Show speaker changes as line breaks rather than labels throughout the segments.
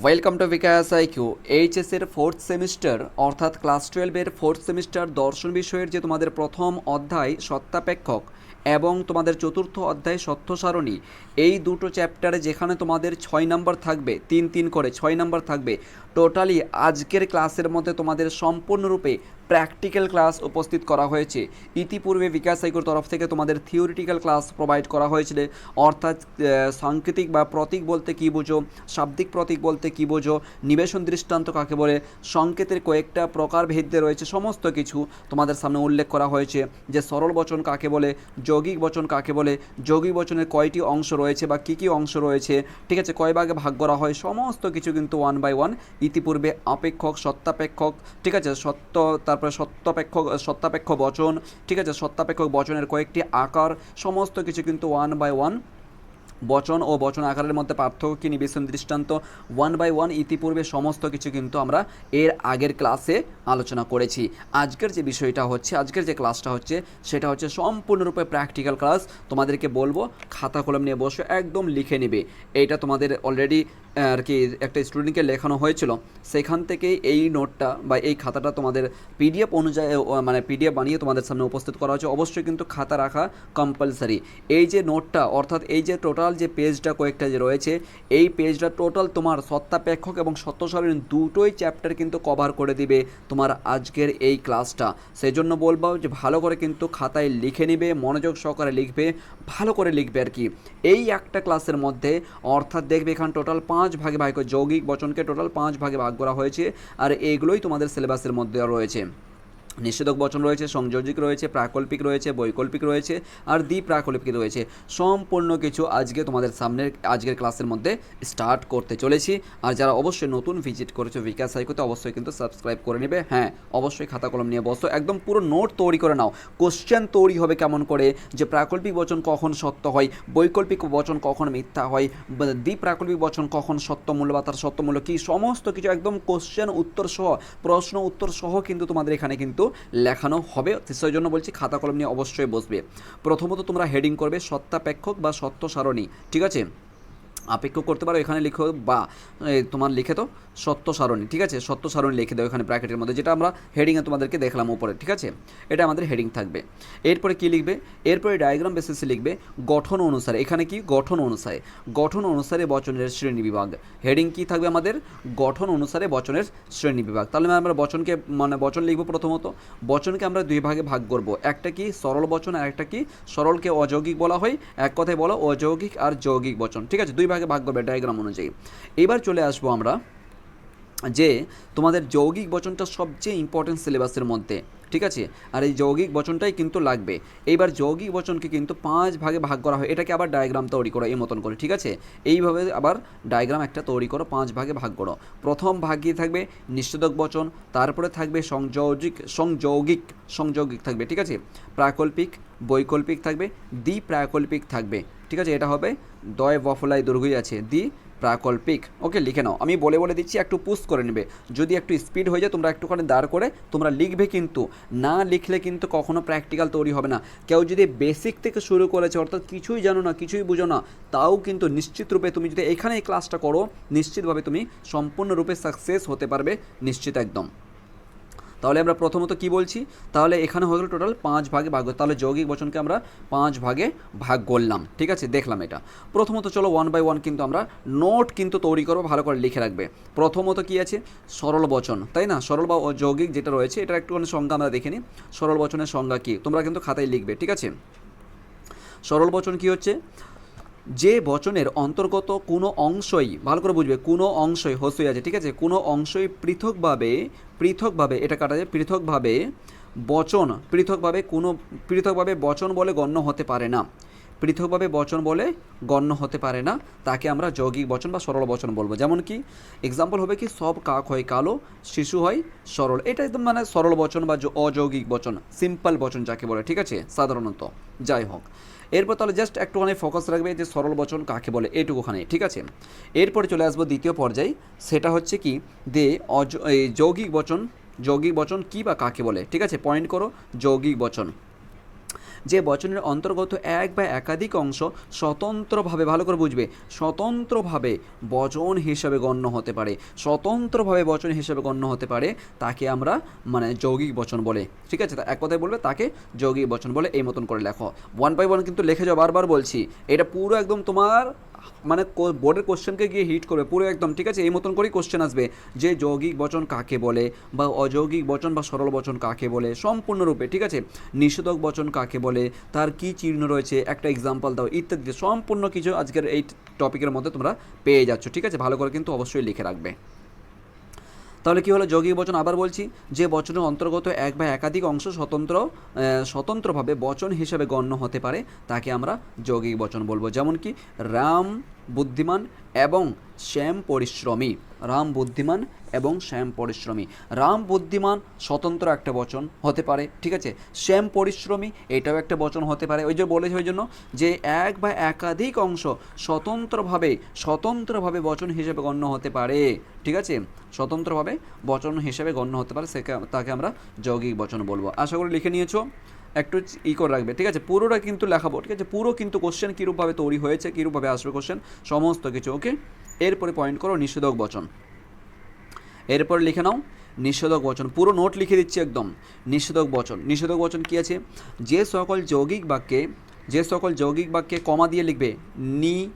Welcome to Bikash IQ এইচএসের fourth semester অর্থাৎ class টুয়েলভের ফোর্থ সেমিস্টার দর্শন বিষয়ের যে তোমাদের প্রথম অধ্যায় সত্তাপেক্ষক এবং তোমাদের চতুর্থ অধ্যায় সত্য সারণী এই দুটো চ্যাপ্টারে যেখানে তোমাদের ছয় নম্বর থাকবে, তিন তিন করে ছয় নম্বর থাকবে টোটালি আজকের ক্লাসের মধ্যে তোমাদের সম্পূর্ণরূপে প্র্যাকটিক্যাল ক্লাস উপস্থিত করা হয়েছে। ইতিপূর্বে বিকাশ সাইকোর তরফ থেকে তোমাদের থিওরিটিক্যাল ক্লাস প্রোভাইড করা হয়েছিল। অর্থাৎ সাংকেতিক বা প্রতীক বলতে কী বোঝো, শাব্দিক প্রতীক বলতে কী বোঝো, নিবেশন দৃষ্টান্ত কাকে বলে, সংকেতের কয়েকটা প্রকার প্রকারভেদে রয়েছে, সমস্ত কিছু তোমাদের সামনে উল্লেখ করা হয়েছে। যে সরল বচন কাকে বলে, যৌগিক বচন কাকে বলে, যৌগিক বচনের কয়টি অংশ রয়েছে বা কী কী অংশ রয়েছে, ঠিক আছে, কয় ভাগে ভাগ করা হয়, সমস্ত কিছু কিন্তু ওয়ান বাই ওয়ান ইতিপূর্বে আপেক্ষক, সত্তাপেক্ষক, ঠিক আছে, সত্য তারপরে সত্যাপেক্ষক সত্যাপেক্ষ বচন, ঠিক আছে? সত্যাপেক্ষক বচনের কয়েকটি আকার, সমস্ত কিছু কিন্তু ওয়ান বাই ওয়ান বচন ও বচন আকারের মধ্যে পার্থক্য কি, নিবেশন দৃষ্টান্ত ওয়ান বাই ওয়ান ইতিপূর্বে সমস্ত কিছু কিন্তু আমরা এর আগের ক্লাসে আলোচনা করেছি। আজকের যে বিষয়টা হচ্ছে, আজকের যে ক্লাসটা হচ্ছে, সেটা হচ্ছে সম্পূর্ণরূপে প্র্যাকটিক্যাল ক্লাস তোমাদেরকে বলব, খাতা কলম নিয়ে বসে একদম লিখে নেবে। এইটা তোমাদের অলরেডি আর কি, একটা স্টুডেন্টকে লেখানো হয়েছিল, সেখান থেকে এই নোটটা বা এই খাতাটা তোমাদের পিডিএফ অনুযায়ী মানে পিডিএফ বানিয়ে তোমাদের সামনে উপস্থিত করা হয়েছে। অবশ্যই কিন্তু খাতা রাখা কম্পালসারি এই যে নোটটা, অর্থাৎ এই যে টোটাল যে পেজটা কয়েকটা যে রয়েছে, এই পেজটা টোটাল তোমার সত্তাপেক্ষক এবং সত্য সারণী দুটোই চ্যাপ্টার কিন্তু কভার করে দিবে তোমার আজকের এই ক্লাসটা সেই জন্য বলব যে ভালো করে কিন্তু খাতায় লিখে নিবে, মনোযোগ সহকারে লিখবে, ভালো করে লিখবে আর কি। এই একটা ক্লাসের মধ্যে, অর্থাৎ দেখবে এখানে টোটাল পাঁচ ভাগে ভাগ যৌগিক বচনকে টোটাল পাঁচ ভাগে ভাগ করা হয়েছে, আর এইগুলোই তোমাদের সিলেবাসের মধ্যে রয়েছে। নিষেধক বচন রয়েছে, সংযোজিক রয়েছে, প্রাকল্পিক রয়েছে, বৈকল্পিক রয়েছে আর দ্বি প্রাকল্পিক রয়েছে। সম্পূর্ণ কিছু আজকে তোমাদের সামনের, আজকের ক্লাসের মধ্যে স্টার্ট করতে চলেছি। আর যারা অবশ্যই নতুন ভিজিট করেছ বিকাশ সাইকোতে, অবশ্যই কিন্তু সাবস্ক্রাইব করে নেবে। হ্যাঁ অবশ্যই খাতা কলম নিয়ে বসো। একদম পুরো নোট তৈরি করে নাও। কোশ্চেন তৈরি হবে কেমন করে? যে প্রাকল্পিক বচন কখন সত্য হয়? বৈকল্পিক বচন কখন মিথ্যা হয়? দ্বি প্রাকল্পিক বচন কখন সত্য মূল্য বা তার সত্য মূল্য কী? সমস্ত কিছু একদম কোশ্চেন উত্তর সহ, প্রশ্ন উত্তর সহ কিন্তু তোমাদের এখানে কিন্তু লেখানো হবে। সেই জন্য বলছি খাতা কলম নিয়ে অবশ্যই বসবে। প্রথমত তোমরা হেডিং করবে সত্তাপেক্ষক বা সত্য সারণী ঠিক আছে? আপেক্ষ করতে পারো, এখানে লিখো বা তোমার লিখে তো সত্য সারণী, ঠিক আছে? সত্য সারণী লিখে দাও এখানে ব্র্যাকেটের মধ্যে, যেটা আমরা হেডিংয়ে তোমাদেরকে দেখলাম উপরে, ঠিক আছে? এটা আমাদের হেডিং থাকবে। এরপরে কি লিখবে? এরপরে ডায়াগ্রাম বেসিসে লিখবে গঠন অনুসারে, এখানে কি? গঠন অনুসারে। গঠন অনুসারে বচনের শ্রেণি বিভাগ। হেডিং কি থাকবে আমাদের? গঠন অনুসারে বচনের শ্রেণি বিভাগ। তাহলে আমরা বচনকে মানে বচন লিখব প্রথমত। বচনকে আমরা দুই ভাগে ভাগ করব। একটা কি? সরল বচন, আর একটা কি? সরলকে অযৌগিক বলা হয়। এক কথায় বলো, অযৌগিক আর যৌগিক বচন, ঠিক আছে? দুই ভাগে ভাগ করবে ডায়াগ্রাম অনুযায়ী। এবার চলে আসব আমরা যে তোমাদের যৌগিক বচনটা সবচেয়ে ইম্পর্টেন্ট সিলেবাসের মধ্যে, ঠিক আছে? আর এই যৌগিক বচনটাই কিন্তু লাগবে। এইবার যৌগিক বচনকে কিন্তু পাঁচ ভাগে ভাগ করা হয়। এটাকে আবার ডায়াগ্রাম তৈরি করো এই মতন করে, ঠিক আছে? এইভাবে আবার ডায়াগ্রাম একটা তৈরি করো, পাঁচ ভাগে ভাগ করো। প্রথম ভাগ গিয়ে থাকবে নিষেধক বচন, তারপরে থাকবে সংযৌগিক সংযৌগিক সংযৌগিক থাকবে, ঠিক আছে? প্রাকল্পিক বৈকল্পিক থাকবে, দ্বি প্রাকল্পিক থাকবে। ঠিক আছে, এটা হবে দয় বফলাই দুর্গই আছে, দ্বি প্রাকল্পিক। ওকে, লিখে নাও। আমি বলে বলে দিচ্ছি, একটু পুশ করে নেবে। যদি একটু স্পিড হয়ে যায়, তোমরা একটুখানি দাঁড় করে, তোমরা লিখবে কিন্তু। না লিখলে কিন্তু কখনো প্র্যাকটিক্যাল তৈরি হবে না। কেউ যদি বেসিক থেকে শুরু করেছে, অর্থাৎ কিছুই জানো না, কিছুই বুঝো না, তাও কিন্তু নিশ্চিত রূপে তুমি যদি এখানে এই ক্লাসটা করো, নিশ্চিতভাবে তুমি সম্পূর্ণরূপে সাকসেস হতে পারবে, নিশ্চিত একদম। তাহলে আমরা প্রথমত কি বলছি? তাহলে এখানে হয়ে গেল টোটাল পাঁচ ভাগে ভাগ তাহলে যৌগিক বচনকে আমরা পাঁচ ভাগে ভাগ করলাম। ঠিক আছে? দেখলাম এটা। প্রথমত চলো ওয়ান বাই ওয়ান কিন্তু আমরা নোট কিন্তু তৈরি করব ভালো করে লিখে রাখবে। প্রথমত কি আছে? সরল বচন, তাই না? সরল বা যৌগিক যেটা রয়েছে এটা একটুখানি সংজ্ঞা আমরা দেখে নিই সরল বচনের সংজ্ঞা কী? তোমরা কিন্তু খাতায় লিখবে, ঠিক আছে? সরল বচন কি হচ্ছে? যে বচনের অন্তর্গত কোনো অংশই, ভালো করে বুঝবে, কোনো অংশই হসই আছে, ঠিক আছে? কোনো অংশই পৃথকভাবে পৃথকভাবে, এটা কাটা যায়, পৃথকভাবে বচন, পৃথকভাবে কোনো, পৃথকভাবে বচন বলে গণ্য হতে পারে না। পৃথকভাবে বচন বলে গণ্য হতে পারে না, তাকে আমরা যৌগিক বচন বা সরল বচন বলব। যেমন কি এক্সাম্পল হবে কি, সব কাক হয় কালো, শিশু হয় সরল। এটা একদম মানে সরল বচন বা অযৌগিক বচন সিম্পল বচন যাকে বলে, ঠিক আছে? সাধারণত, যাই হোক। এরপর তাহলে জাস্ট একটুখানি ফোকাস রাখবে যে সরল বচন কাকে বলে, এইটুকুখানি, ঠিক আছে? এরপরে চলে আসব দ্বিতীয় পর্যায়ে, সেটা হচ্ছে কি দে অজ যৌগিক বচন যৌগিক বচন কী বা কাকে বলে, ঠিক আছে? পয়েন্ট করো, যৌগিক বচন। যে বচনের অন্তর্গত এক বা একাধিক অংশ স্বতন্ত্রভাবে, ভালো করে বুঝবে, স্বতন্ত্রভাবে বচন হিসাবে গণ্য হতে পারে। স্বতন্ত্রভাবে বচন হিসাবে গণ্য হতে পারে, তাকে আমরা মানে যৌগিক বচন বলে। ঠিক আছে? এক কথায় বলবে, তাকে যৌগিক বচন বলে এই মতন করে লেখো। ওয়ান বাই ওয়ান কিন্তু লেখে যাও, বারবার বলছি। এটা পুরো একদম তোমার মানে বোর্ডের কোশ্চেনকে গিয়ে হিট করবে, পুরো একদম, ঠিক আছে? এই মতন করেই কোশ্চেন আসবে, যে যৌগিক বচন কাকে বলে, বা অযৌগিক বচন বা সরল বচন কাকে বলে, সম্পূর্ণরূপে, ঠিক আছে? নিষেধক বচন কাকে বলে, তার কি চিহ্ন রয়েছে, একটা এক্সাম্পল দাও, ইত্যাদি, সম্পূর্ণ কিছু আজকের এই টপিকের মধ্যে তোমরা পেয়ে যাচ্ছ, ঠিক আছে? ভালো করে কিন্তু অবশ্যই লিখে রাখবে। তাহলে কি হলো? যৌগিক বচন আবার বলছি, যে বচনের অন্তর্গত এক বা একাধিক অংশ স্বতন্ত্র স্বতন্ত্রভাবে বচন হিসেবে গণ্য হতে পারে, তাকে আমরা যৌগিক বচন বলব। যেমন কি, রাম বুদ্ধিমান এবং শ্যাম পরিশ্রমী। রাম বুদ্ধিমান এবং শ্যাম পরিশ্রমী। রাম বুদ্ধিমান স্বতন্ত্র একটা বচন হতে পারে, ঠিক আছে? শ্যাম পরিশ্রমী, এটাও একটা বচন হতে পারে। ওই যে বলেছে ওই জন্য যে এক বা একাধিক অংশ স্বতন্ত্রভাবে স্বতন্ত্রভাবে বচন হিসেবে গণ্য হতে পারে, ঠিক আছে? স্বতন্ত্রভাবে বচন হিসেবে গণ্য হতে পারে, সেকে তাকে আমরা যৌগিক বচন বলব। আশা করি লিখে নিয়েছো? একটু ই করে রাখবে, ঠিক আছে? পুরোটা কিন্তু লেখাবো, ঠিক আছে? পুরো কিন্তু কোশ্চেন কীরূপভাবে তৈরি হয়েছে, কীরূপভাবে আসবে কোশ্চেন সমস্ত কিছু ওকে এরপরে পয়েন্ট করো নিষেধক বচন। এরপর লিখে নাও, নিষেধক বচন। পুরো নোট লিখে দিচ্ছি একদম। নিষেধক বচন। নিষেধক বচন কী আছে? যে সকল যৌগিক বাক্যে, যে সকল যৌগিক বাক্যে কমা দিয়ে লিখবে, নি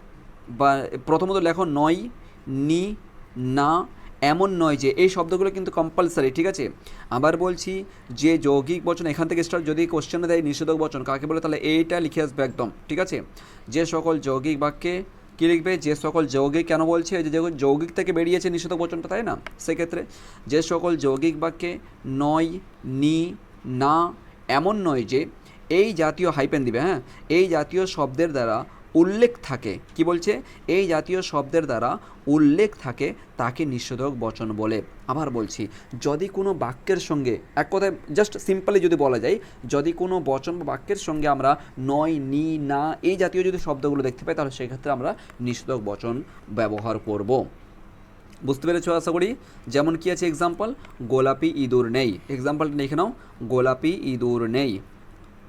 বা, প্রথমত লেখো নয়, নি, না এমন নয় যে এই শব্দগুলো কিন্তু কম্পালসারি ঠিক আছে? আবার বলছি যে যৌগিক বচন এখান থেকে স্টার্ট যদি কোশ্চেনে দেয় নিষেধক বচন, কাকে বলে? তাহলে এইটা লিখে আসবে একদম, ঠিক আছে? যে সকল যৌগিক বাক্যে কী লিখবে? যে সকল যৌগিক কেন বলছে? যে যৌগিক থেকে বেরিয়েছে নিষেধক বচনটা, তাই না? সেক্ষেত্রে যে সকল যৌগিক বাক্যে নয়, নি, না, এমন নয় যে এই জাতীয় হাইপেন দিবে হ্যাঁ? এই জাতীয় শব্দের দ্বারা উল্লেখ থাকে। কি বলছে? এই জাতীয় শব্দের দ্বারা উল্লেখ থাকে তাকে নিষেধক বচন বলে। আবার বলছি, যদি কোনো বাক্যের সঙ্গে এক কথায় জাস্ট সিম্পলি যদি বলা যায়, যদি কোনো বচন বা বাক্যের সঙ্গে আমরা নয়, নি, না, এই জাতীয় যদি শব্দগুলো দেখতে পাই, তাহলে সেক্ষেত্রে আমরা নিষেধক বচন ব্যবহার করব। বুঝতে পেরেছ আশা করি? যেমন কি আছে এক্সাম্পল গোলাপি ইঁদুর নেই। এক্সাম্পলটা লিখে নাও। গোলাপি ইঁদুর নেই।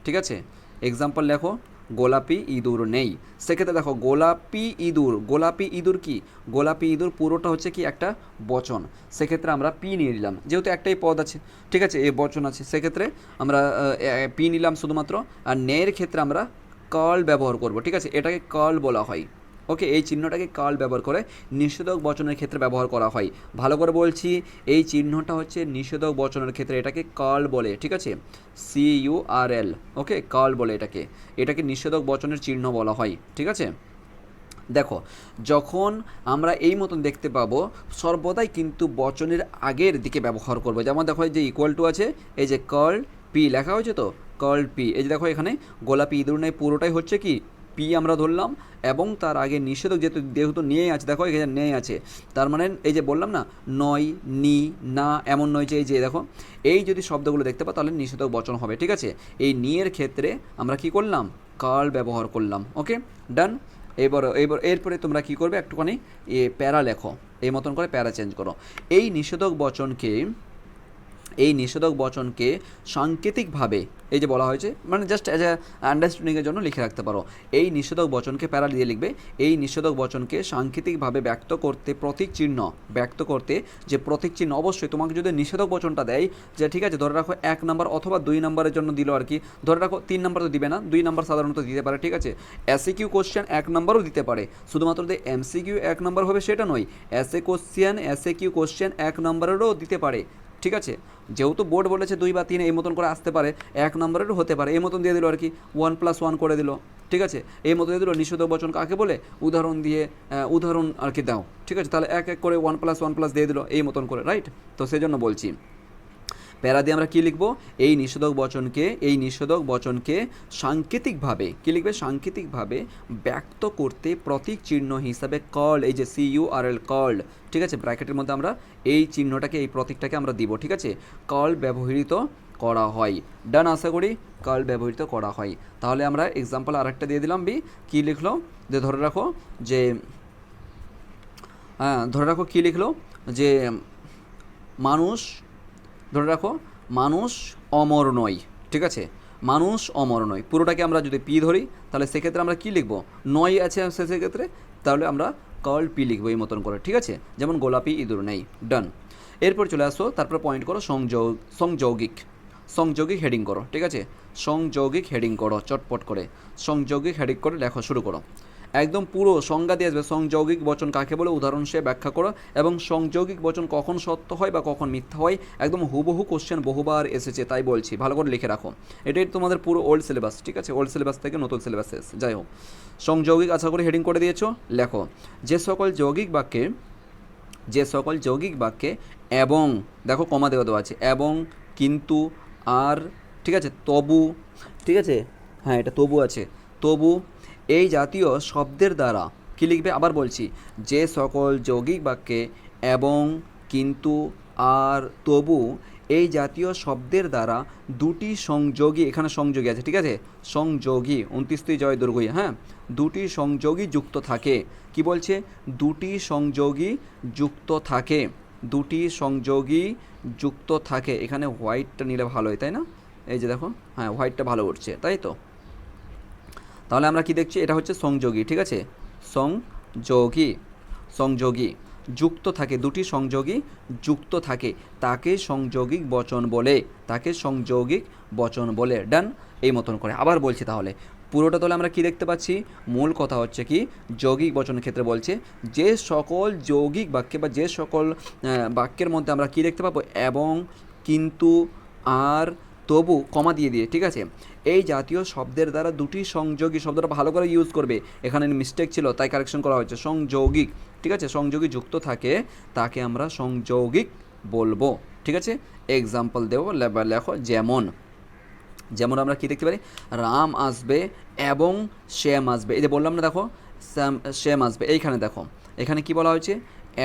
ঠিক আছে? এক্সাম্পল লেখো। গোলাপি ইঁদুর নেই। সেক্ষেত্রে দেখো, গোলাপি ইঁদুর গোলাপি ইঁদুর কি? গোলাপি ইঁদুর পুরোটা হচ্ছে কি একটা বচন। সেক্ষেত্রে আমরা পি নিয়ে নিলাম। যেহেতু একটাই পদ আছে, ঠিক আছে? এ বচন আছে। সেক্ষেত্রে আমরা পি নিলাম শুধুমাত্র। আর নেয়ের ক্ষেত্রে আমরা কাল ব্যবহার করব, ঠিক আছে? এটাকে কাল বলা হয়। ওকে, এই চিহ্নটাকে কাল ব্যবহার করে নিষেধক বচনের ক্ষেত্রে ব্যবহার করা হয়। ভালো করে বলছি, এই চিহ্নটা হচ্ছে নিষেধক বচনের ক্ষেত্রে এটাকে কাল বলে, ঠিক আছে? সি ইউ আর এল ওকে কাল বলে এটাকে। এটাকে নিষেধক বচনের চিহ্ন বলা হয়, ঠিক আছে? দেখো, যখন আমরা এই মতন দেখতে পাবো, সর্বদাই কিন্তু বচনের আগের দিকে ব্যবহার করব। যেমন দেখো যে ইকুয়াল টু আছে, এই যে কার্ল পি লেখা হয়েছে তো কার্ল পি এই যে দেখো এখানে গোলাপি ইঁদুর নেই, পুরোটাই হচ্ছে কি? পি আমরা ধরলাম, এবং তার আগে নিষেধক যেহেতু যেহেতু নিয়ে আছে, দেখো এখানে নেই আছে, তার মানে এই যে বললাম না, নয়, নি, না, এমন নয় যে এই যে দেখো, এই যদি শব্দগুলো দেখতে পাও, তাহলে নিষেধক বচন হবে, ঠিক আছে? এই নিয়ের ক্ষেত্রে আমরা কি করলাম? কাল ব্যবহার করলাম, ওকে? ডান, এবার এবার, এরপরে তোমরা কি করবে, একটুখানি এ প্যারা লেখো, এই মতন করে প্যারা চেঞ্জ করো। এই নিষেধক বচনকে এই নিষেধক বচনকে সাংকেতিকভাবে, এই যে বলা হয়েছে মানে জাস্ট অ্যাজ এ আন্ডারস্ট্যান্ডিংয়ের জন্য লিখে রাখতে পারো। এই নিষেধক বচনকে প্যারা দিয়ে লিখবে, এই নিষেধক বচনকে সাংকেতিকভাবে ব্যক্ত করতে প্রতীক চিহ্ন, ব্যক্ত করতে যে প্রতীক চিহ্ন, অবশ্যই তোমাকে যদি নিষেধক বচনটা দেয় যে ঠিক আছে, ধরে রাখো এক নাম্বার অথবা দুই নাম্বারের জন্য দিল আর কি, ধরে রাখো তিন নাম্বার তো দিবে না, দুই নাম্বার সাধারণত দিতে পারে, ঠিক আছে? এসে কিউ কোশ্চেন এক নাম্বারও দিতে পারে, শুধুমাত্র যে এমসিকিউ এক নাম্বার হবে সেটা নয় এসে কোশ্চেন এসে কিউ কোশ্চেন এক নাম্বারেরও দিতে পারে। ঠিক আছে? যেহেতু বোর্ড বলেছে দুই বা তিন এই মতন করে আসতে পারে, এক নম্বরেরও হতে পারে। এই মতন দিয়ে দিল আর কি, ওয়ান প্লাস ওয়ান করে দিল। ঠিক আছে? এই মতো দিয়ে দিল নিষেধ বচন কাকে বলে? উদাহরণ দিয়ে উদাহরণ আর কি দাও। ঠিক আছে? তাহলে এক এক করে ওয়ান প্লাস ওয়ান প্লাস দিয়ে দিল এই মতন করে, রাইট? তো সেই জন্য বলছি। প্যারা দিয়ে আমরা কী লিখব? এই নিষেধক বচনকে, এই নিষেধক বচনকে সাংকেতিকভাবে, কী লিখবে? সাংকেতিকভাবে ব্যক্ত করতে প্রতীক চিহ্ন হিসাবে কল এই যে C U R L called ঠিক আছে? ব্র্যাকেটের মধ্যে আমরা এই চিহ্নটাকে, এই প্রতীকটাকে আমরা দিব, ঠিক আছে? কল ব্যবহৃত করা হয়। ডান আশা করি কল ব্যবহৃত করা হয়। তাহলে আমরা এক্সাম্পল আরেকটা দিয়ে দিলাম বি কী লিখলো? যে ধরে রাখো যে হ্যাঁ ধরে রাখো কী লিখলো? যে মানুষ ধরে রাখো, মানুষ অমর নয় ঠিক আছে? মানুষ অমর নয় পুরোটাকে আমরা যদি পি ধরি, তাহলে সেক্ষেত্রে আমরা কি লিখব? নয় আছে শেষের ক্ষেত্রে তাহলে আমরা কার্ল পি লিখব এই মতন করে, ঠিক আছে? যেমন গোলাপি ইঁদুর নেই ডান এরপর চলে আসো, তারপর পয়েন্ট করো সংযোগ, সংযৌগিক। সংযোগিক হেডিং করো, ঠিক আছে? সংযোগিক হেডিং করো, চটপট করে। সংযোগিক হেডিং করে লেখো শুরু করো। একদম পুরো সংজ্ঞা দিয়ে আসবে, সংযৌগিক বচন কাকে বলে? উদাহরণ সে ব্যাখ্যা করো। এবং সংযৌগিক বচন কখন সত্য হয় বা কখন মিথ্যা হয়, একদম হুবহু কোশ্চেন বহুবার এসেছে, তাই বলছি। ভালো করে লিখে রাখো। এটাই তোমাদের পুরো ওল্ড সিলেবাস ঠিক আছে? ওল্ড সিলেবাস থেকে নতুন সিলেবাস এসে যাই হোক। সংযৌগিক আশা করে হেডিং করে দিয়েছ? লেখো। যে সকল যৌগিক বাক্যে, যে সকল যৌগিক বাক্যে এবং, দেখো কমা দেওয়া দেওয়া আছে, এবং, কিন্তু, আর, ঠিক আছে? তবু, ঠিক আছে? হ্যাঁ এটা তবু আছে। তবু এই জাতীয় শব্দের দ্বারা কী লিখবে? আবার বলছি, যে সকল যৌগিক বাক্যে এবং কিন্তু আর তবু এই জাতীয় শব্দের দ্বারা দুটি সংযোগী, এখানে সংযোগী আছে, ঠিক আছে? সংযোগী, উনত্রিশটি জয় দুর্গই হ্যাঁ? দুটি সংযোগী যুক্ত থাকে। কি বলছে? দুটি সংযোগী যুক্ত থাকে। দুটি সংযোগী যুক্ত থাকে। এখানে হোয়াইটটা নিলে ভালো হয়, তাই না? এই যে দেখো হ্যাঁ হোয়াইটটা ভালো উঠছে, তাই তো? তাহলে আমরা কি দেখছি? এটা হচ্ছে সংযোগী, ঠিক আছে? সংযোগী সংযোগী, যুক্ত থাকে, দুটি সংযোগী যুক্ত থাকে। তাকে সংযোগিক বচন বলে, তাকে সংযোগিক বচন বলে। ডান এই মতন করে। আবার বলছি তাহলে, পুরোটা তাহলে আমরা কি দেখতে পাচ্ছি? মূল কথা হচ্ছে কি? যৌগিক বচনের ক্ষেত্রে বলছে, যে সকল যৌগিক বাক্যে বা যে সকল বাক্যের মধ্যে আমরা কি দেখতে পাবো? এবং, কিন্তু, আর, তবু, কমা দিয়ে দিয়ে, ঠিক আছে? এই জাতীয় শব্দের দ্বারা দুটি সংযোগী শব্দটা ভালো করে ইউজ করবে। এখানে মিস্টেক ছিল, তাই কারেকশন করা হয়েছে। সংযৌগিক, ঠিক আছে? সংযোগী যুক্ত থাকে, তাকে আমরা সংযৌগিক বলব, ঠিক আছে? এক্সাম্পল দেবো লেখো, যেমন যেমন আমরা কী দেখতে পারি? রাম আসবে এবং শ্যাম আসবে। এই যে বললাম না, দেখো, শ্যাম শ্যাম আসবে, এইখানে দেখো। এখানে কি বলা হয়েছে?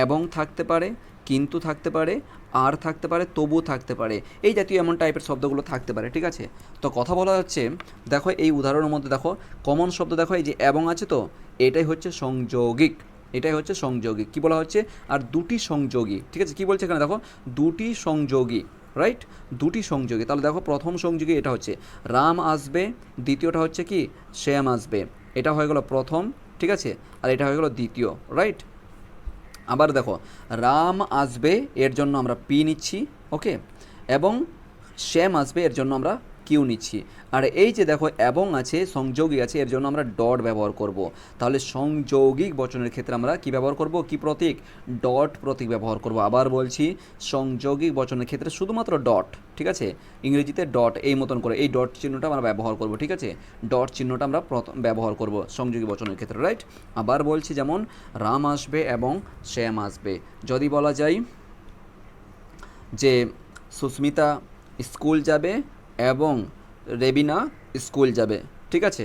এবং থাকতে পারে, কিন্তু থাকতে পারে আর থাকতে পারে তবু থাকতে পারে। এই জাতীয় এমন টাইপের শব্দগুলো থাকতে পারে, ঠিক আছে? তো কথা বলা হচ্ছে, দেখো এই উদাহরণের মধ্যে দেখো কমন শব্দ দেখো, এই যে এবং আছে তো, এটাই হচ্ছে সংযৌগিক। এটাই হচ্ছে সংযোগী কি বলা হচ্ছে? আর দুটি সংযোগী, ঠিক আছে? কি বলছে এখানে দেখো? দুটি সংযোগী রাইট দুটি সংযোগী। তাহলে দেখো, প্রথম সংযোগী এটা হচ্ছে, রাম আসবে, দ্বিতীয়টা হচ্ছে কি? শ্যাম আসবে। এটা হয়ে গেল প্রথম, ঠিক আছে? আর এটা হয়ে গেল দ্বিতীয় রাইট আবার দেখো, রাম আসবে, এর জন্য আমরা পি নিচ্ছি ওকে এবং শ্যাম আসবে, এর জন্য আমরা কিউ নিচ্ছি। আর এই যে দেখো, এবং আছে, সংযোগী আছে, এর জন্য আমরা ডট ব্যবহার করব। তাহলে সংযৌগিক বচনের ক্ষেত্রে আমরা কি ব্যবহার করব? কি প্রতীক? ডট প্রতীক ব্যবহার করব। আবার বলছি, সংযোগিক বচনের ক্ষেত্রে শুধুমাত্র ডট, ঠিক আছে? ইংরেজিতে ডট, এই মতন করে, এই ডট চিহ্নটা আমরা ব্যবহার করব, ঠিক আছে? ডট চিহ্নটা আমরা ব্যবহার করব সংযোগী বচনের ক্ষেত্রে রাইট আবার বলছি যেমন, রাম আসবে এবং শ্যাম আসবে। যদি বলা যায় যে সুস্মিতা স্কুল যাবে এবং রেবিনা স্কুল যাবে, ঠিক আছে?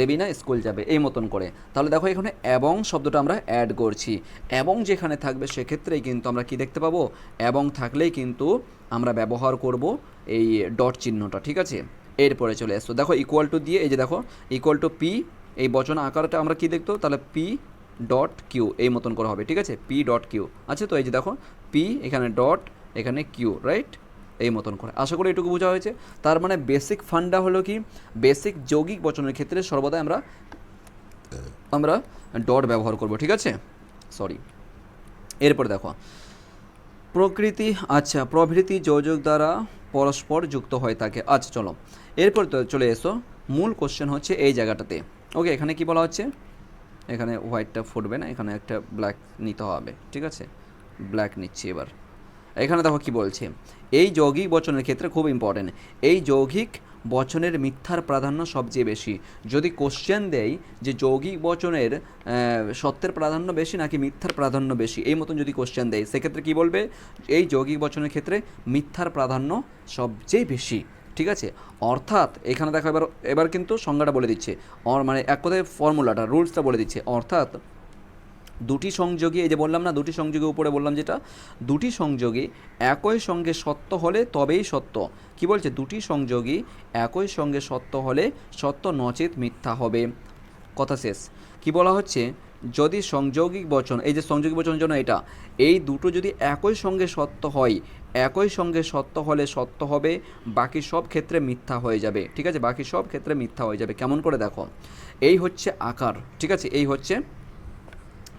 রেবিনা স্কুল যাবে, এই মতন করে। তাহলে দেখো এখানে এবং শব্দটা আমরা অ্যাড করছি। এবং যেখানে থাকবে সেক্ষেত্রেই কিন্তু আমরা কি দেখতে পাবো? এবং থাকলেই কিন্তু আমরা ব্যবহার করব এই ডট চিহ্নটা, ঠিক আছে? এরপরে চলে আসতো দেখো ইকুয়াল টু দিয়ে, এই যে দেখো ইকুয়াল টু পি এই বচন আকারটা আমরা কি দেখতো? তাহলে পি ডট কিউ এই মতন করে হবে, ঠিক আছে? পি ডট কিউ আছে তো? এই যে দেখো পি এখানে ডট এখানে কিউ রাইট এই মতন করে। আশা করি এটুকু বোঝা হয়েছে। তার মানে বেসিক ফান্ডা হলো কি? বেসিক যৌগিক বচনের ক্ষেত্রে সর্বদা আমরা আমরা ডট ব্যবহার করব, ঠিক আছে? সরি এরপর দেখো। প্রকৃতি আচ্ছা প্রভৃতি যোজক দ্বারা পরস্পর যুক্ত হয়ে থাকে। আচ্ছা চলো। এরপর চলে এসো। মূল কোশ্চেন হচ্ছে এই জায়গাটাতে। ওকে এখানে কি বলা হচ্ছে? এখানে হোয়াইটটা ফুটবে না, এখানে একটা ব্ল্যাক নিতে হবে, ঠিক আছে? ব্ল্যাক নিচ্ছি এবার। এখানে দেখো কি বলছে? এই যৌগিক বচনের ক্ষেত্রে খুব ইম্পর্টেন্ট এই যৌগিক বচনের মিথ্যার প্রাধান্য সবচেয়ে বেশি। যদি কোশ্চেন দেয় যে যৌগিক বচনের সত্যের প্রাধান্য বেশি নাকি মিথ্যার প্রাধান্য বেশি, এই মতন যদি কোশ্চেন দেয় সেক্ষেত্রে কি বলবে? এই যৌগিক বচনের ক্ষেত্রে মিথ্যার প্রাধান্য সবচেয়ে বেশি, ঠিক আছে? অর্থাৎ, এখানে দেখো এবার এবার কিন্তু সংজ্ঞাটা বলে দিচ্ছে। অর মানে এক কথায় ফর্মুলাটা রুলসটা বলে দিচ্ছে। অর্থাৎ দুটি সংযোগী এই যে বললাম না, দুটি সংযোগী উপরে বললাম যেটা, দুটি সংযোগী একই সঙ্গে সত্য হলে তবেই সত্য। কি বলছে? দুটি সংযোগী একই সঙ্গে সত্য হলে সত্য নচেত মিথ্যা হবে। কথা শেষ। কি বলা হচ্ছে? যদি সংযোগিক বচন, এই যে সংযোগিক বচনের জন্য এটা, এই দুটো যদি একই সঙ্গে সত্য হয়, একই সঙ্গে সত্য হলে সত্য হবে, বাকি সব ক্ষেত্রে মিথ্যা হয়ে যাবে। ঠিক আছে? বাকি সব ক্ষেত্রে মিথ্যা হয়ে যাবে। কেমন করে দেখো? এই হচ্ছে আকার। ঠিক আছে? এই হচ্ছে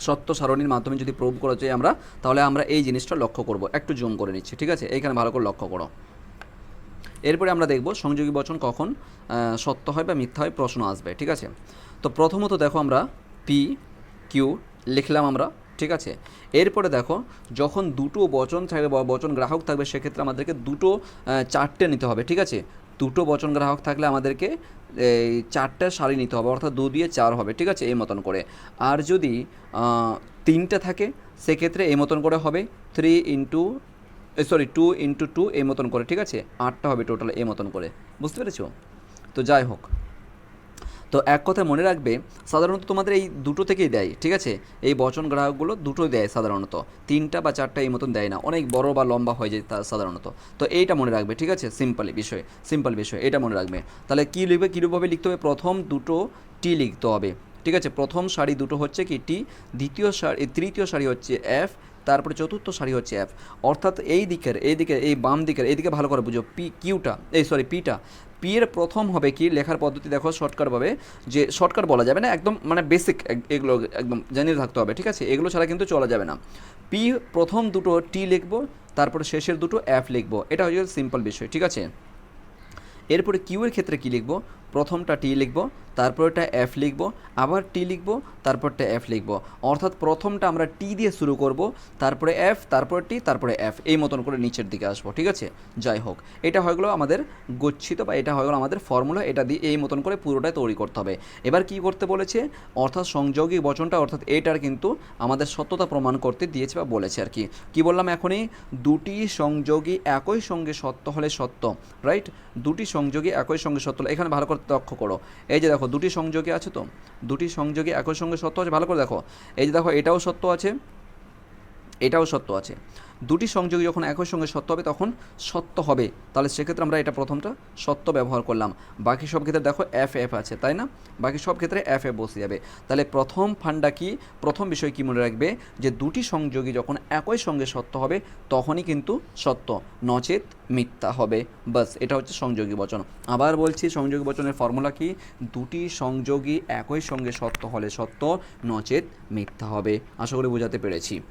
সত্য সারণীর মাধ্যমে যদি প্রুভ করা যায় আমরা, তাহলে আমরা এই জিনিসটা লক্ষ্য করব। একটু জুম করে নিচ্ছি, ঠিক আছে? এইখানে ভালো করে লক্ষ্য করো। এরপরে আমরা দেখব সংযোগী বচন কখন সত্য হয় বা মিথ্যা হয় প্রশ্ন আসবে, ঠিক আছে? তো প্রথমত দেখো আমরা পি কিউ লিখলাম আমরা, ঠিক আছে? এরপরে দেখো যখন দুটো বচন থাকবে বচন গ্রাহক থাকবে, সেক্ষেত্রে আমাদেরকে দুটো চারটে নিতে হবে, ঠিক আছে? দুটো বচন গ্রাহক থাকলে আমাদেরকে এই চারটা শাড়ি নিতে হবে, অর্থাৎ দু দিয়ে চার হবে, ঠিক আছে? এই মতন করে। আর যদি তিনটে থাকে, সেক্ষেত্রে এই মতন করে হবে three into sorry two into two এই মতন করে, ঠিক আছে? আটটা হবে টোটাল এই মতন করে। বুঝতে পেরেছ? তো যাই হোক। তো এক কথা মনে রাখবে, সাধারণত তোমাদের এই দুটো থেকেই দেয়, ঠিক আছে? এই বচন গ্রাহকগুলো দুটো দেয় সাধারণত। তিনটা বা চারটা এই মতন দেয় না, অনেক বড় বা লম্বা হয়ে যায় সাধারণত। তো এইটা মনে রাখবে, ঠিক আছে? সিম্পল বিষয় সিম্পল বিষয়, এটা মনে রাখবে। তাহলে কী লিখবে? কীরূপভাবে লিখতে হবে? প্রথম দুটো টি লিখতে হবে, ঠিক আছে? প্রথম শাড়ি দুটো হচ্ছে কি টি দ্বিতীয় শাড়ি তৃতীয় শাড়ি হচ্ছে এফ তারপরে চতুর্থ শাড়ি হচ্ছে এফ অর্থাৎ এই দিকের এই দিকের, এই বাম দিকের এইদিকে ভালো করে বুঝো পি কিউটা এই সরি পিটা পি এর প্রথম হবে কি লেখার পদ্ধতি দেখো শর্টকাটভাবে যে শর্টকাট বলা যাবে না, একদম মানে বেসিক এগুলো একদম জানিয়ে থাকতে হবে, ঠিক আছে? এগুলো ছাড়া কিন্তু চলা যাবে না। পি প্রথম দুটো টি লিখব, তারপরে শেষের দুটো অ্যাপ লিখব, এটা হচ্ছে সিম্পল বিষয়, ঠিক আছে? এরপরে কিউ এর ক্ষেত্রে কী লিখব? প্রথমটা টি লিখব তারপরটা এফ লিখব, আবার টি লিখব তারপরটা এফ লিখব। অর্থাৎ প্রথমটা আমরা টি দিয়ে শুরু করব, তারপরে এফ তারপরে টি তারপরে এফ এই মতন করে নিচের দিকে আসব, ঠিক আছে? যাই হোক, এটা হয়ে গেলো আমাদের গচ্ছিত বা এটা হয়ে গেলো আমাদের ফর্মুলা এটা দিয়ে এই মতন করে পুরোটাই তৈরি করতে হবে। এবার কি করতে বলেছে? অর্থাৎ সংযোগী বচনটা, অর্থাৎ এটার কিন্তু আমাদের সত্যতা প্রমাণ করতে দিয়েছে বা বলেছে আর কি। কি বললাম এখনই? দুটি সংযোগী একই সঙ্গে সত্য হলে সত্য রাইট দুটি সংযোগী একই সঙ্গে সত্য হলে, এখানে ভালো করে লক্ষ্য করো। এই যে দেখো দুটি সংযোগে আছে তো? দুটি সংযোগে একই সঙ্গে সত্য আছে? ভালো করে দেখো। এই যে দেখো, এটাও সত্য আছে, এটাও সত্য আছে। দুটি সংযোগী যখন একই সঙ্গে সত্য হবে, তখন সত্য হবে। তাহলে সেক্ষেত্রে আমরা এটা প্রথমটা সত্য ব্যবহার করলাম। বাকি সব ক্ষেত্রে দেখো এফ এফ আছে, তাই না? বাকি সব ক্ষেত্রে এফ এফ বসে যাবে। তাহলে প্রথম ফান্ডা কি? প্রথম বিষয় কি মনে রাখবে? যে দুটি সংযোগী যখন একই সঙ্গে সত্য হবে, তখনই কিন্তু সত্য, নচেত মিথ্যা হবে। বাস, এটা হচ্ছে সংযোগী বচন। আবার বলছি, সংযোগী বচনের ফর্মুলা কি? দুটি সংযোগী একই সঙ্গে সত্য হলে সত্য, নচেত মিথ্যা হবে। আশা করি বোঝাতে পেরেছি।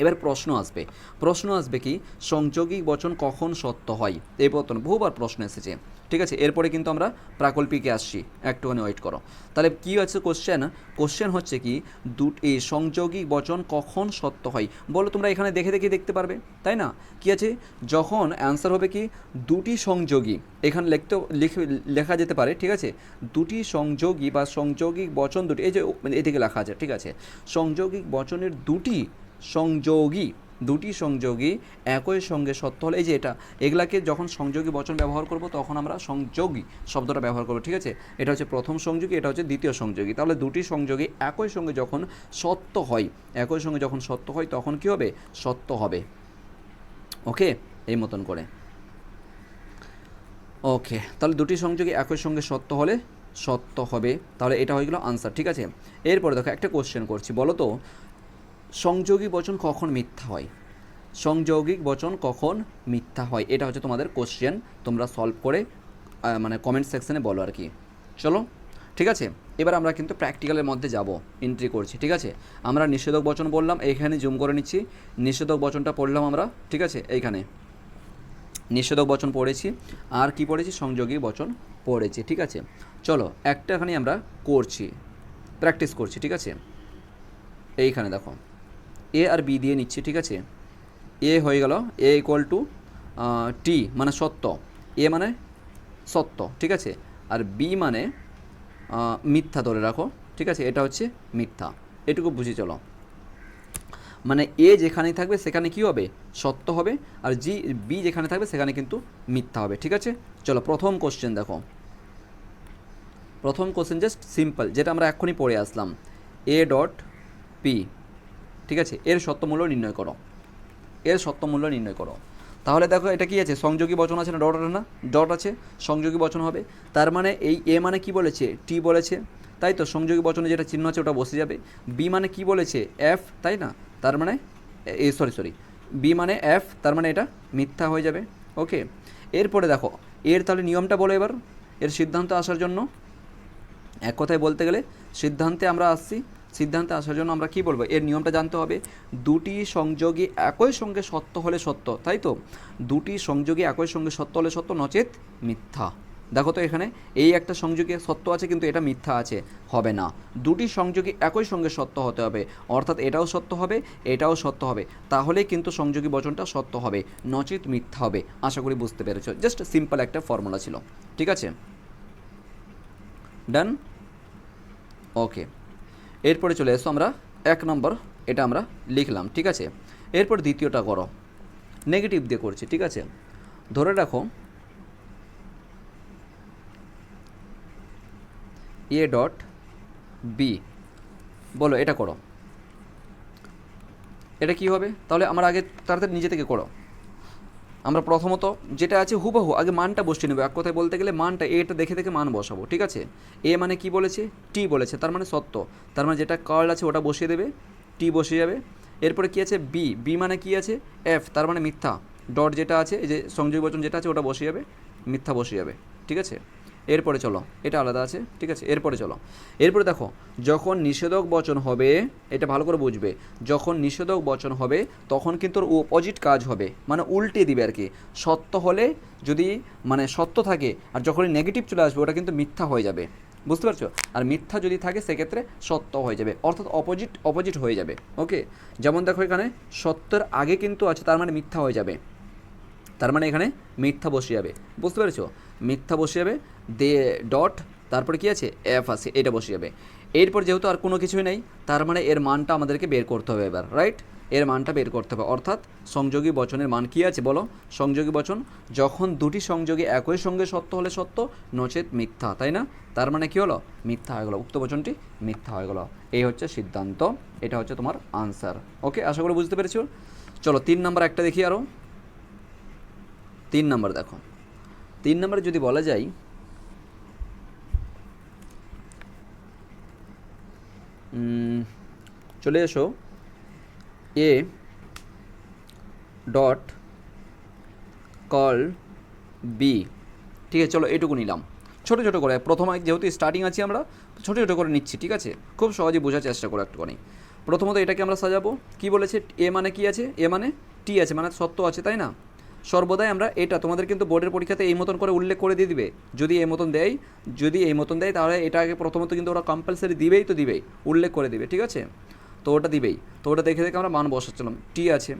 এবার প্রশ্ন আসবে। প্রশ্ন আসবে কি, সংযোগী বচন কখন সত্য হয়? এই বর্তন বহুবার প্রশ্ন এসেছে। ঠিক আছে, এরপরে কিন্তু আমরা প্রাকল্পিকে আসছি। একটুখানি ওয়েট করো। তাহলে কি আছে কোশ্চেন কোশ্চেন হচ্ছে কি, দুটি সংযোগী বচন কখন সত্য হয়? বলো তোমরা এখানে দেখে দেখে দেখতে পারবে, তাই না? কি আছে? যখন অ্যান্সার হবে কি, দুটি সংযোগী। এখানে লিখতে লিখে লেখা যেতে পারে, ঠিক আছে? দুটি সংযোগী বা সংযোগিক বচন দুটি এই যে মানে এদিকে লেখা আছে, ঠিক আছে? সংযোগিক বচনের দুটি সংযোগী, দুটি সংযোগী, একই সঙ্গে সত্য হলে, এই যে এটা, এগুলাকে যখন সংযোগী বচন ব্যবহার করব, তখন আমরা সংযোগী শব্দটা ব্যবহার করব, ঠিক আছে? এটা হচ্ছে প্রথম সংযোগী, এটা হচ্ছে দ্বিতীয় সংযোগী। তাহলে দুটি সংযোগী একই সঙ্গে যখন সত্য হয়, একই সঙ্গে যখন সত্য হয়, তখন কি হবে? সত্য হবে। ওকে এই মতন করে। ওকে তাহলে দুটি সংযোগী একই সঙ্গে সত্য হলে সত্য হবে। তাহলে এটা হয়ে গেল আনসার ঠিক আছে? এরপরে দেখো একটা কোশ্চেন করছি, বলো তো সংযোগী বচন কখন মিথ্যা হয়? সংযোগিক বচন কখন মিথ্যা হয়? এটা হচ্ছে তোমাদের কোশ্চেন তোমরা সলভ করে মানে কমেন্ট সেকশনে বলো আর কি। চলো, ঠিক আছে? এবার আমরা কিন্তু প্র্যাকটিক্যালের মধ্যে যাব এন্ট্রি করছি, ঠিক আছে? আমরা নিষেধক বচন বললাম এইখানে জুম করে নিচ্ছি। নিষেধক বচনটা পড়লাম আমরা, ঠিক আছে? এইখানে। নিষেধক বচন পড়েছি। আর কি পড়েছি? সংযোগী বচন পড়েছি, ঠিক আছে? চলো, একটাখানি আমরা করছি প্র্যাকটিস করছি, ঠিক আছে? এইখানে দেখো। এ আর বি দিয়ে নিচ্ছি, ঠিক আছে? এ হয়ে গেল এ ইকুয়াল টু টি মানে সত্য। এ মানে সত্য, ঠিক আছে? আর বি মানে মিথ্যা ধরে রাখো, ঠিক আছে? এটা হচ্ছে মিথ্যা। এটুকু বুঝে চলো। মানে এ যেখানেই থাকবে, সেখানে কি হবে? সত্য হবে। আর জি বি যেখানে থাকবে, সেখানে কিন্তু মিথ্যা হবে, ঠিক আছে? চলো, প্রথম কোশ্চেন দেখো। প্রথম কোশ্চেন জাস্ট সিম্পল যেটা আমরা এক্ষুনি পড়ে আসলাম। এ ডট পি ঠিক আছে? এর সত্যমূল্য নির্ণয় করো। এর সত্যমূল্য নির্ণয় করো। তাহলে দেখো এটা কি আছে? সংযোগী বচন আছে না ডট আছে না? ডট আছে, সংযোগী বচন হবে। তার মানে এই এ মানে কি বলেছে? টি বলেছে। তাই তো? সংযোগী বচনে যেটা চিহ্ন আছে ওটা বসে যাবে। বি মানে কি বলেছে? এফ, তাই না? তার মানে এ সরি সরি। বি মানে এফ, তার মানে এটা মিথ্যা হয়ে যাবে। ওকে? এরপরে দেখো, এর তাহলে নিয়মটা বলো এবার। এর সিদ্ধান্ত আসার জন্য। এক কথায় বলতে গেলে, সিদ্ধান্তে আমরা আসছি। সিদ্ধান্তে আসার জন্য আমরা কি বলব? এর নিয়মটা জানতে হবে। দুটি সংযোগী একই সঙ্গে সত্য হলে সত্য, তাই তো? দুটি সংযোগী একই সঙ্গে সত্য হলে সত্য, নচেত মিথ্যা। দেখো তো এখানে, এই একটা সংযোগে সত্য আছে কিন্তু এটা মিথ্যা আছে, হবে না। দুটি সংযোগে একই সঙ্গে সত্য হতে হবে, অর্থাৎ এটাও সত্য হবে, এটাও সত্য হবে। তাহলে কিন্তু সংযোগী বচনটা সত্য হবে, নচেত মিথ্যা হবে। আশা করি বুঝতে পেরেছ। জাস্ট সিম্পল একটা ফর্মুলা ছিল, ঠিক আছে? ডান ওকে এরপরে চলে এসো আমরা এক নম্বর, এটা আমরা লিখলাম, ঠিক আছে? এরপর দ্বিতীয়টা করো। নেগেটিভ দিয়ে করছি, ঠিক আছে? ধরে রাখো এ ডট বি বলো, এটা করো। এটা কি হবে? তাহলে আমার আগে তাড়াতাড়ি নিজে থেকে করো। আমরা প্রথমত যেটা আছে হুবাহু, আগে মানটা বসিয়ে নেব। এক কথায় বলতে গেলে মানটা এটা দেখে দেখে মান বসাবো, ঠিক আছে? এ মানে কি বলেছে? টি বলেছে, তার মানে সত্য। তার মানে যেটা কার্ল আছে ওটা বসিয়ে দেবে টি বসে যাবে। এরপরে কি আছে? বি বি মানে কি আছে? এফ তার মানে মিথ্যা। ডট যেটা আছে যে সংযোগ বচন যেটা আছে ওটা বসে যাবে, মিথ্যা বসে যাবে, ঠিক আছে? এরপরে চলো, এটা আলাদা আছে, ঠিক আছে? এরপরে চলো। এরপরে দেখো, যখন নিষেধক বচন হবে, এটা ভালো করে বুঝবে, যখন নিষেধক বচন হবে, তখন কিন্তু ওর অপোজিট কাজ হবে মানে উল্টে দিবে আর কি। সত্য হলে যদি মানে সত্য থাকে, আর যখনই নেগেটিভ চলে আসবে, ওটা কিন্তু মিথ্যা হয়ে যাবে। বুঝতে পারছ? আর মিথ্যা যদি থাকে, সেক্ষেত্রে সত্য হয়ে যাবে, অর্থাৎ অপোজিট অপোজিট হয়ে যাবে ওকে যেমন দেখো এখানে, সত্যের আগে কিন্তু আছে, তার মানে মিথ্যা হয়ে যাবে। তার মানে এখানে মিথ্যা বসে যাবে। বুঝতে পেরেছ? মিথ্যা বসে যাবে, দে, ডট, তারপরে কি আছে? এফ আছে, এটা বসে যাবে। এরপর যেহেতু আর কোনো কিছুই নেই, তার মানে এর মানটা আমাদেরকে বের করতে হবে এবার রাইট এর মানটা বের করতে হবে। অর্থাৎ সংযোগী বচনের মান কী আছে বলো? সংযোগী বচন, যখন দুটি সংযোগী একই সঙ্গে সত্য হলে সত্য, নচেত মিথ্যা, তাই না? তার মানে কী হলো? মিথ্যা হয়ে গেলো। উক্ত বচনটি মিথ্যা হয়ে গেলো। এই হচ্ছে সিদ্ধান্ত, এটা হচ্ছে তোমার আনসার ওকে আশা করি বুঝতে পেরেছ? চলো, তিন নাম্বার একটা দেখি আরও তিন নম্বর দেখো। তিন নম্বরে যদি বলা যায় চলে এসো, এ ডট কল বি। ঠিক আছে, চলো এটুকু নিলাম। ছোটো ছোটো করে, প্রথমে যেহেতু স্টার্টিং আছি আমরা ছোটো ছোটো করে নিচ্ছি, ঠিক আছে? খুব সহজে বোঝার চেষ্টা করো একটুখানি। প্রথমত এটাকে আমরা সাজাবো। কি বলেছে? এ মানে কি আছে? এ মানে টি আছে মানে সত্য আছে, তাই না? সর্বদাই আমরা এটা তোমাদের কিন্তু বোর্ডের পরীক্ষাতে এই মতন করে উল্লেখ করে দিয়ে দিবে। যদি এই মতন দেয়, যদি এই মতন দেয়, তাহলে এটা আগে প্রথমত কিন্তু ওরা কম্পালসারি দিবেই তো দিবেই, উল্লেখ করে দিবে, ঠিক আছে? তো ওটা দিবেই। তো ওটা দেখে দেখে আমরা মান বসাচ্ছিলাম। টি আছে,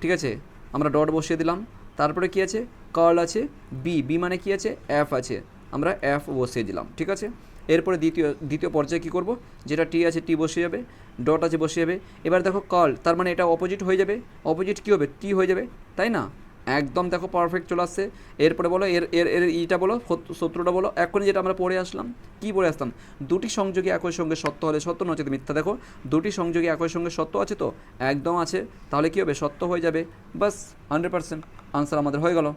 ঠিক আছে? আমরা ডট বসিয়ে দিলাম। তারপরে কি আছে? কার্ল আছে বি বি মানে কি আছে? এফ আছে। আমরা এফ বসিয়ে দিলাম, ঠিক আছে? এরপরে দ্বিতীয় দ্বিতীয় পর্যায়ে কী করব? যেটা টি আছে টি বসে যাবে ডট আছে বসে যাবে। এবার দেখো কার্ল তার মানে এটা অপোজিট হয়ে যাবে। অপোজিট কী হবে? টি হয়ে যাবে, তাই না? একদম দেখো পারফেক্ট চলে আসছে। এরপরে বলো, এর এর এর ইটা বলো, সত- বলো, এখনই যেটা আমরা পড়ে আসলাম, কি পড়ে আসলাম দুটি সংযোগী একই সঙ্গে সত্য হলে সত্য নচেত মিথ্যা দেখো, দুটি সংযোগী একই সঙ্গে সত্য আছে তো? একদম আছে। তাহলে কী হবে? সত্য হয়ে যাবে। বাস হান্ড্রেড পার্সেন্ট আনসার আমাদের হয়ে গেল।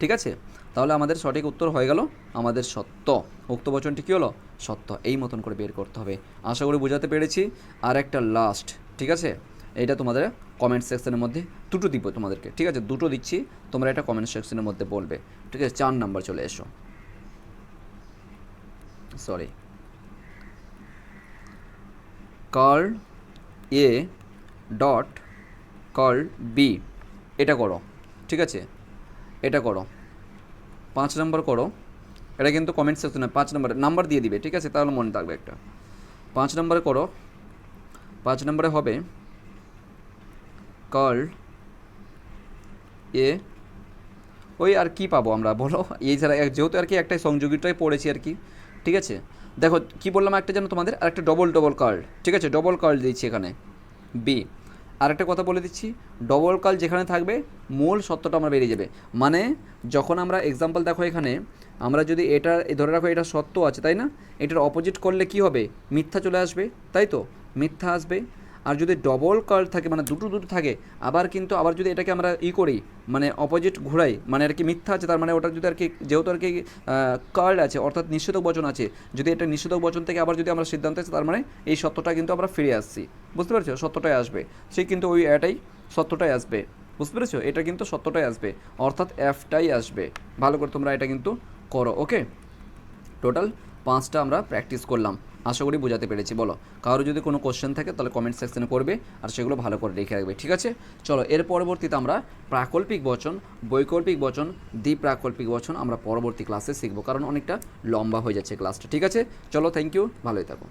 ঠিক আছে? তাহলে আমাদের সঠিক উত্তর হয়ে গেল আমাদের সত্য। উক্ত বচনটি কী হলো? সত্য। এই মতন করে বের করতে হবে। আশা করি বোঝাতে পেরেছি। আর একটা লাস্ট ঠিক আছে? এটা তোমাদের কমেন্ট সেকশনের মধ্যে দুটো দিব তোমাদেরকে, ঠিক আছে? দুটো দিচ্ছি, তোমরা এটা কমেন্ট সেকশনের মধ্যে বলবে, ঠিক আছে? চার নাম্বার চলে এসো। Sorry curl A dot curl B এটা করো, ঠিক আছে? এটা করো। পাঁচ নম্বর করো। এটা কিন্তু কমেন্ট সেকশনে পাঁচ নম্বরে নাম্বার দিয়ে দিবে, ঠিক আছে? তাহলে মনে থাকবে একটা। পাঁচ নম্বরে করো। পাঁচ নম্বরে হবে কার্ল এ, ওই আর কি পাবো আমরা, বলো? এই ছাড়া যেহেতু আর কি একটাই সংযোগীটাই পড়েছি আর কি, ঠিক আছে? দেখো, কি বললাম একটা যেন তোমাদের? আর একটা ডবল ডবল কার্ড ঠিক আছে? ডবল কার্ড দিচ্ছি এখানে বি আর একটা কথা বলে দিচ্ছি ডবল কাল যেখানে থাকবে, মূল সত্যটা আমরা বেরিয়ে যাবে। মানে যখন আমরা এক্সাম্পল দেখো এখানে, আমরা যদি এটা ধরে রাখো এটা সত্য আছে, তাই না? এটার অপোজিট করলে কি হবে? মিথ্যা চলে আসবে, তাই তো? মিথ্যা আসবে আর যদি ডবল কার্ল থাকে মানে দুটো দুটো থাকে, আবার কিন্তু আবার যদি এটাকে আমরা ই করি মানে অপোজিট ঘোরাই মানে আর কি মিথ্যা আছে, তার মানে ওটা যদি আর কি যেহেতু আর কি কার্ল আছে, অর্থাৎ নিষেধক বচন আছে, যদি এটা নিষেধক বচন থেকে আবার যদি আমরা সিদ্ধান্ত আছে তার মানে এই সত্যটা কিন্তু আমরা ফিরে আসছি। বুঝতে পারছ? সত্যটাই আসবে। সে কিন্তু ওই এটাই, সত্যটাই আসবে। বুঝতে পেরেছ? এটা কিন্তু সত্যটাই আসবে। অর্থাৎ এফটাই আসবে। ভালো করে তোমরা এটা কিন্তু করো ওকে টোটাল পাঁচটা আমরা প্র্যাকটিস করলাম। আশা করি বোঝাতে পেরেছি। বলো, কারও যদি কোনো কোশ্চেন থাকে তাহলে কমেন্ট সেকশনে করবে আর সেগুলো ভালো করে রেখে রাখবে, ঠিক আছে? চলো, এর পরবর্তীতে আমরা প্রাকল্পিক বচন, বৈকল্পিক বচন, দ্বিপ্রাকল্পিক বচন আমরা পরবর্তী ক্লাসে শিখব, কারণ অনেকটা লম্বা হয়ে যাচ্ছে ক্লাসটা ঠিক আছে? চলো থ্যাংক ইউ ভালোই থাকো।